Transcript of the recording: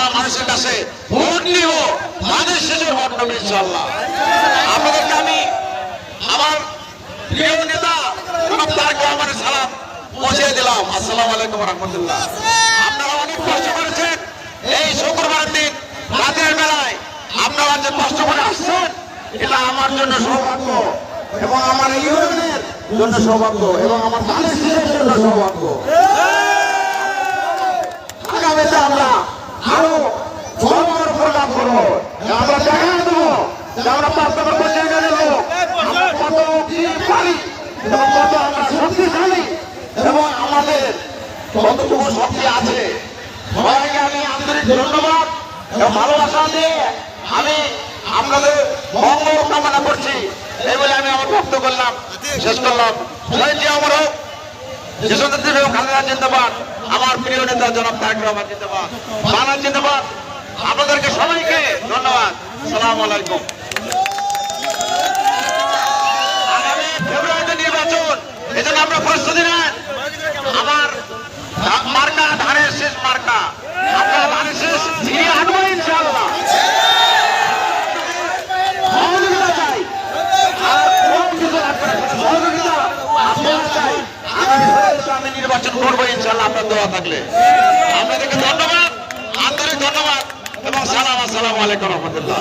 আমরা মানুষের কাছে ভোট নিব ধানের শেষে ভোট নেব ইনশাল্লাহ আপনাদেরকে আমি আমার প্রিয় নেতা তারেক রহমানের সালাম পৌঁছে দিলাম। আসসালামু আলাইকুম রহমতুল্লাহ। আপনারা অনেক কষ্ট করেছেন এই শুক্রবার দিন, রাতের বেলায়। আপনারা যে কষ্ট করে আসছেন, এটা আমার জন্য সৌভাগ্য এবং আমার ইউনিয়নের জন্য সৌভাগ্য এবং আমার ধানের শেষের জন্য সৌভাগ্য আগামীতে আমরা আরও বড় বড় প্রোগ্রাম করব আমরা দেখা দেবো আমরা পাঁচ নম্বর পর্যায়ে আমরা কত কি পারি এবং কত আমরা শক্তিশালী, এবং আমাদের কতটুকু শক্তি আছে। সবাইকে আমি আন্তরিক ধন্যবাদ ভালোবাসা দিয়ে আমি আপনাদের মঙ্গল কামনা করছি, এই বলে আমি আমার বক্তব্য করলাম। শেষ করলাম। শহীদ জিয়া অমর হোক যশোদত্ত এবং খালেদা জিন্দাবাদ। আমার প্রিয় নেতা জনাব তারেক রহমান, জিন্দাবাদ। বাংলা জিন্দাবাদ। আপনাদেরকে সবাইকে ধন্যবাদ। সালাম আলাইকুম। ইনশাআল্লাহ আপনার দোয়া থাকলে। আপনাদেরকে ধন্যবাদ আন্তরিক ধন্যবাদ এবং সালাম আসসালামু আলাইকুম রহমতুল্লাহ।